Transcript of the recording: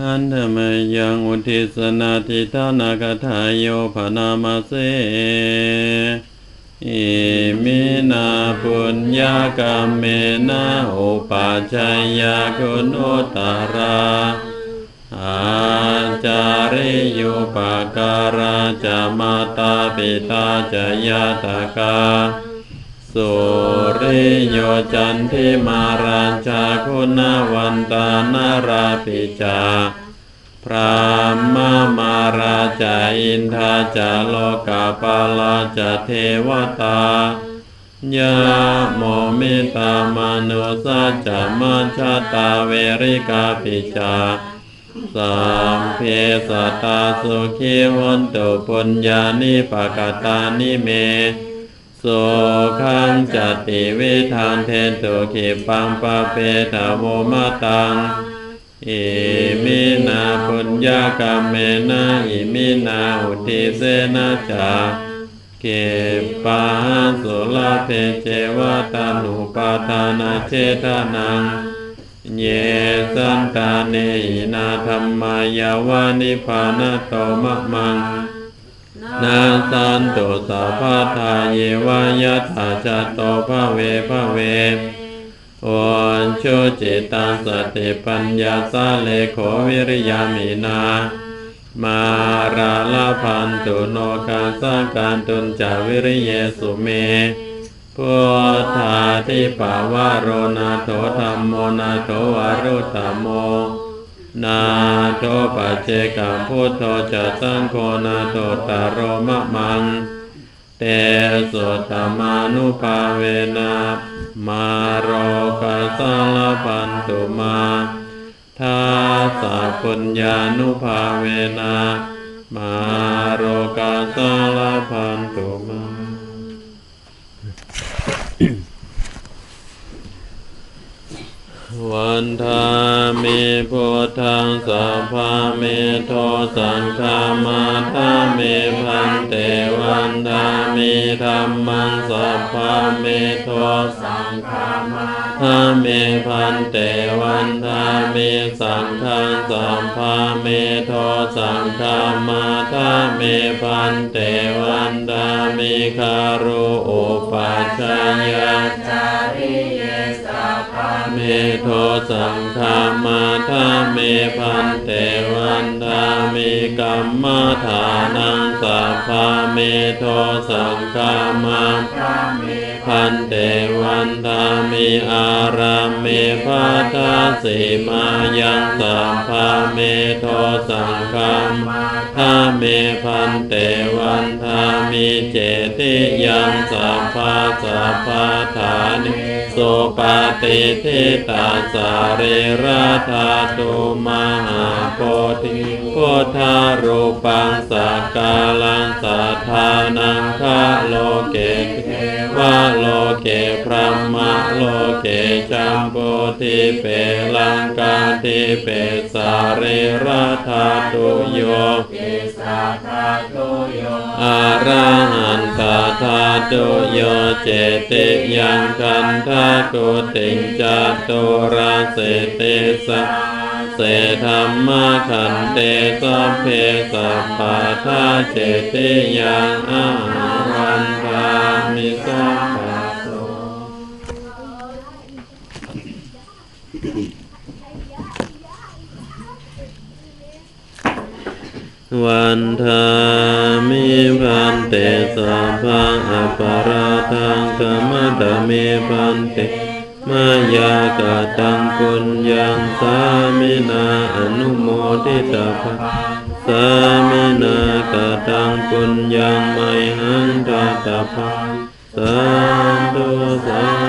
หันธมยังอุทิสนาทิทานาคทายโยภนามาเสอิมินาปุญญากรรมเมนะอุปัชฌายาคุณอุตตราอาจาริยุปการาจะมาตาปิตาจะยาตกา สุริโยจันทิมาราชาคุณวันตานาราปิจาพระมามาราชาอินทาจาโลกาปาลาจาเทวตายาโมมิตามนุสัจจมัชตาเวริกาปิจาสัมเพสตาสุขีวันตุปุญญานิปกตานิเม สุขังจติวิธานเทนตุขิปังปะเปตาโมมาตังอิมินาปุญญากรรมเมนะอิมินาอุทิเสนะจาเกปาสุลาเพเจวะตานุปาทานาเชทานัง เยสันตาเนหินาธรรมายาวานิพานาโตมะมัง นาสันตุสัพพะทาเยวายะถาจัตโตภะเวภะเววันชุจิตังสติปัญญาสาเลโขวิริยามินา มาราลาพันตุโนกาสาการตุนจาวิริเยสุเมพุทธาทิปาวาโรนาโถธรรมโมนาโถวารุตตโม นาโทปัจเจกัพุทโธจะสังโฆนาโทตารโรมะมัง เตโสตมานุภาเวนะมาโรกัสสลปันตุมาทาสะปุญญานุภาเวนะมาโรกัสสลปันตุมา วันทามิพุทธังสัพพะเมโทสังฆามาทามิพันเตวันทามิธรรมังสัพพะเมโทสังฆามาทามิพันเตวันทามิสังฆังสัพพะเมโทสังฆามาทามิพันเตวันทามิคารุอุปัชฌายาจาริ เมโทสังฆามาทาเมพันเตวันทามิกัมมาฐานังสัพพะเมโทสังฆามาทาเมพันเตวันทามิอารามเมพัทาสิมายังสัพพะเมโทสังฆามาทาเมพันเตวันทามิเจติยังสัพพะสัพพะฐานิ สปาติทิตาสาริราธาตุมหาโพธิพุทธารูปังสักกาลังสัทธานังคาโลเกเท วะโลเกพระมะโลเกจัมโพธิเปลังกาทิเปสาเรราธาตุโยอาระหันตาธาตุโยเจติยังคันธาตุติงจตุราเสติสะเสธรรมขันเตสัพเพสัพพะทาเจติยังอา วันทามิพันเตสัพพะอัปาราทังกรรมตเมพันเตมายากตังปุญญังสามินาอนุโมทิตาภะสามินากตังปุญญังไมหังตาตาภะสันตุสั